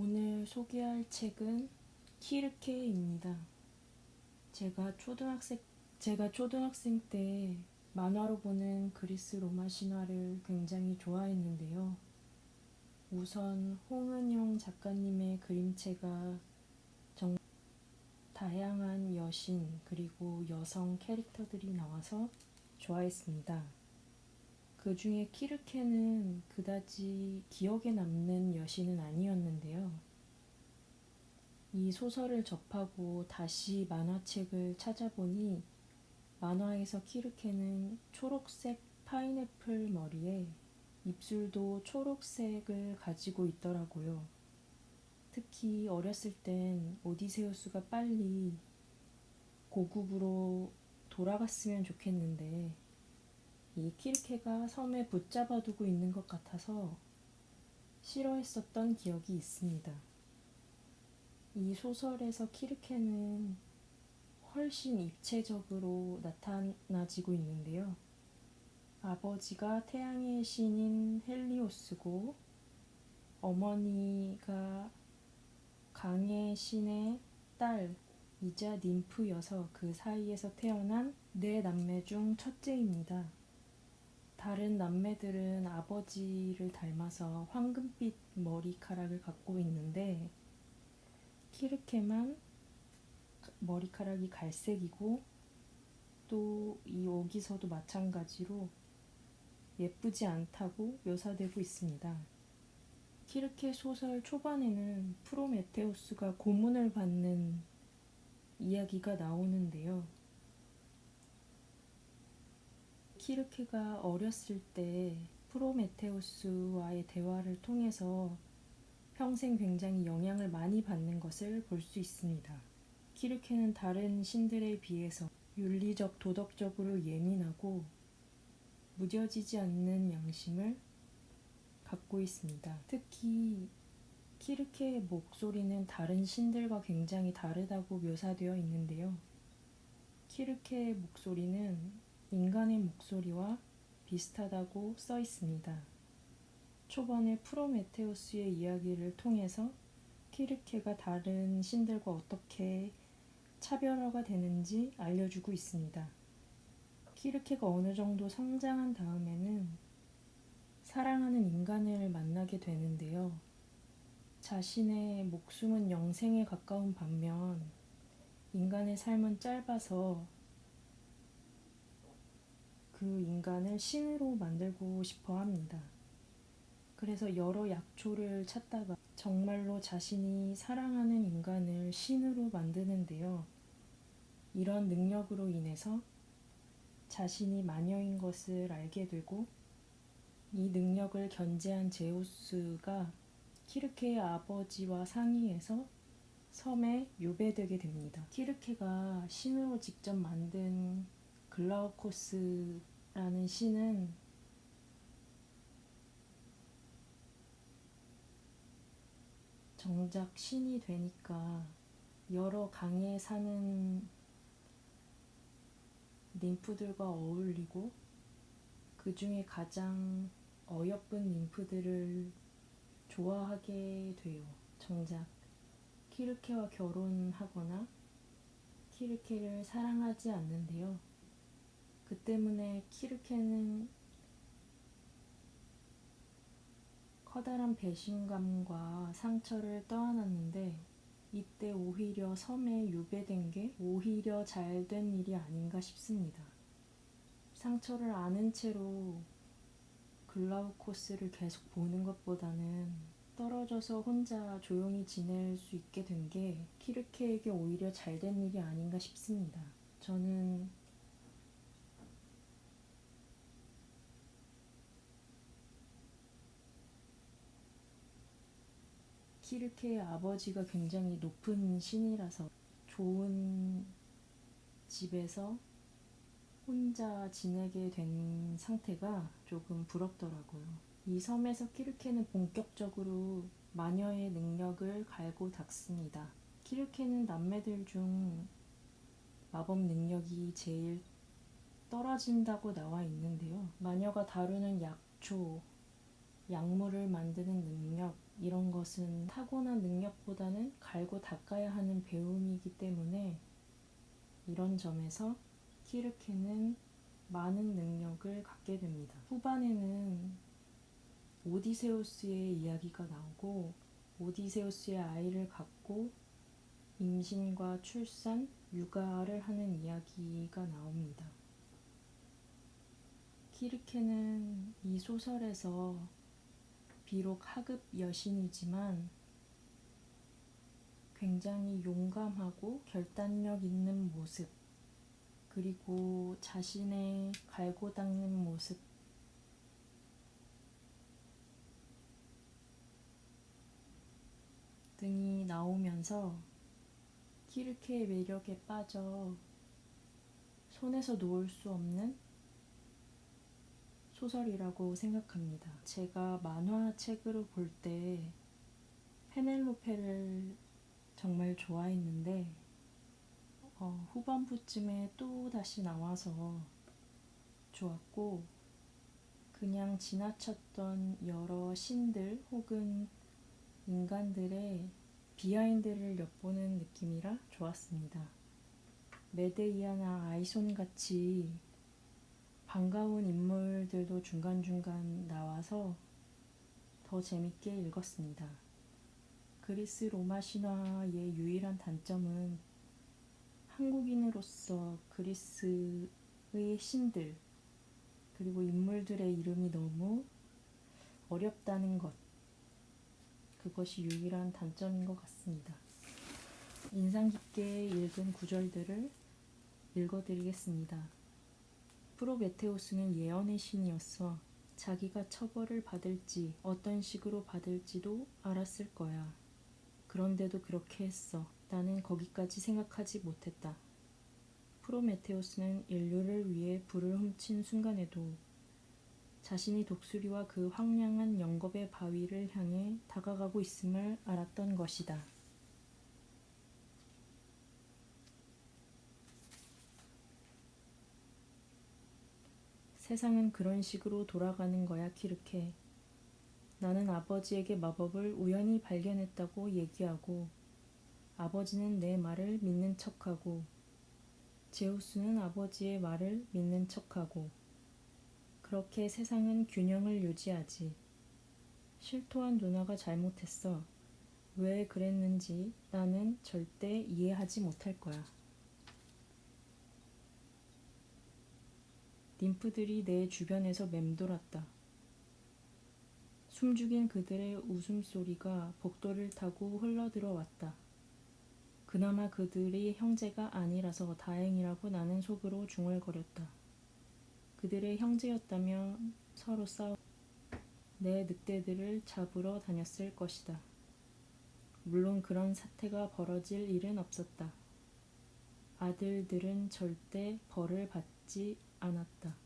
오늘 소개할 책은 키르케입니다. 제가 초등학생 제가 초등학생 때 만화로 보는 그리스 로마 신화를 굉장히 좋아했는데요. 우선 홍은영 작가님의 그림체가 정 다양한 여신 그리고 여성 캐릭터들이 나와서 좋아했습니다. 그 중에 키르케는 그다지 기억에 남는 여신은 아니었는데요. 이 소설을 접하고 다시 만화책을 찾아보니 만화에서 키르케는 초록색 파인애플 머리에 입술도 초록색을 가지고 있더라고요. 특히 어렸을 땐 오디세우스가 빨리 고국으로 돌아갔으면 좋겠는데 이 키르케가 섬에 붙잡아두고 있는 것 같아서 싫어했었던 기억이 있습니다. 이 소설에서 키르케는 훨씬 입체적으로 나타나지고 있는데요. 아버지가 태양의 신인 헬리오스고 어머니가 강의 신의 딸 이자 닌프여서 그 사이에서 태어난 네 남매 중 첫째입니다. 다른 남매들은 아버지를 닮아서 황금빛 머리카락을 갖고 있는데 키르케만 머리카락이 갈색이고 또이 오기서도 마찬가지로 예쁘지 않다고 묘사되고 있습니다. 키르케 소설 초반에는 프로메테우스가 고문을 받는 이야기가 나오는데요. 키르케가 어렸을 때 프로메테우스와의 대화를 통해서 평생 굉장히 영향을 많이 받는 것을 볼 수 있습니다. 키르케는 다른 신들에 비해서 윤리적, 도덕적으로 예민하고 무뎌지지 않는 양심을 갖고 있습니다. 특히 키르케의 목소리는 다른 신들과 굉장히 다르다고 묘사되어 있는데요. 키르케의 목소리는 인간의 목소리와 비슷하다고 써 있습니다. 초반에 프로메테우스의 이야기를 통해서 키르케가 다른 신들과 어떻게 차별화가 되는지 알려주고 있습니다. 키르케가 어느 정도 성장한 다음에는 사랑하는 인간을 만나게 되는데요. 자신의 목숨은 영생에 가까운 반면 인간의 삶은 짧아서 그 인간을 신으로 만들고 싶어 합니다. 그래서 여러 약초를 찾다가 정말로 자신이 사랑하는 인간을 신으로 만드는데요. 이런 능력으로 인해서 자신이 마녀인 것을 알게 되고 이 능력을 견제한 제우스가 키르케의 아버지와 상의해서 섬에 유배되게 됩니다. 키르케가 신으로 직접 만든 글라우코스라는 신은 정작 신이 되니까 여러 강에 사는 림프들과 어울리고 그 중에 가장 어여쁜 림프들을 좋아하게 돼요. 정작 키르케와 결혼하거나 키르케를 사랑하지 않는데요. 그 때문에 키르케는 커다란 배신감과 상처를 떠안았는데 이때 오히려 섬에 유배된 게 오히려 잘 된 일이 아닌가 싶습니다. 상처를 아는 채로 글라우코스를 계속 보는 것보다는 떨어져서 혼자 조용히 지낼 수 있게 된 게 키르케에게 오히려 잘 된 일이 아닌가 싶습니다. 저는 키르케의 아버지가 굉장히 높은 신이라서 좋은 집에서 혼자 지내게 된 상태가 조금 부럽더라고요. 이 섬에서 키르케는 본격적으로 마녀의 능력을 갈고 닦습니다. 키르케는 남매들 중 마법 능력이 제일 떨어진다고 나와 있는데요. 마녀가 다루는 약초, 약물을 만드는 능력, 이런 것은 타고난 능력보다는 갈고 닦아야 하는 배움이기 때문에 이런 점에서 키르케는 많은 능력을 갖게 됩니다. 후반에는 오디세우스의 이야기가 나오고 오디세우스의 아이를 갖고 임신과 출산, 육아를 하는 이야기가 나옵니다. 키르케는 이 소설에서 비록 하급 여신이지만 굉장히 용감하고 결단력 있는 모습, 그리고 자신의 갈고 닦는 모습, 등이 나오면서 키르케의 매력에 빠져 손에서 놓을 수 없는 소설이라고 생각합니다. 제가 만화책으로 볼 때 페넬로페를 정말 좋아했는데 어, 후반부쯤에 또 다시 나와서 좋았고 그냥 지나쳤던 여러 신들 혹은 인간들의 비하인드를 엿보는 느낌이라 좋았습니다. 메데이아나 아이손 같이 반가운 인물들도 중간중간 나와서 더 재밌게 읽었습니다. 그리스 로마 신화의 유일한 단점은 한국인으로서 그리스의 신들 그리고 인물들의 이름이 너무 어렵다는 것. 그것이 유일한 단점인 것 같습니다. 인상 깊게 읽은 구절들을 읽어드리겠습니다. 프로메테우스는 예언의 신이었어. 자기가 처벌을 받을지 어떤 식으로 받을지도 알았을 거야. 그런데도 그렇게 했어. 나는 거기까지 생각하지 못했다. 프로메테우스는 인류를 위해 불을 훔친 순간에도 자신이 독수리와 그 황량한 영겁의 바위를 향해 다가가고 있음을 알았던 것이다. 세상은 그런 식으로 돌아가는 거야, 키르케. 나는 아버지에게 마법을 우연히 발견했다고 얘기하고, 아버지는 내 말을 믿는 척하고, 제우스는 아버지의 말을 믿는 척하고, 그렇게 세상은 균형을 유지하지. 실토한 누나가 잘못했어. 왜 그랬는지 나는 절대 이해하지 못할 거야. 림프들이 내 주변에서 맴돌았다. 숨죽인 그들의 웃음소리가 복도를 타고 흘러들어왔다. 그나마 그들이 형제가 아니라서 다행이라고 나는 속으로 중얼거렸다. 그들의 형제였다면 서로 싸워 내 늑대들을 잡으러 다녔을 것이다. 물론 그런 사태가 벌어질 일은 없었다. 아들들은 절대 벌을 받지 않았다.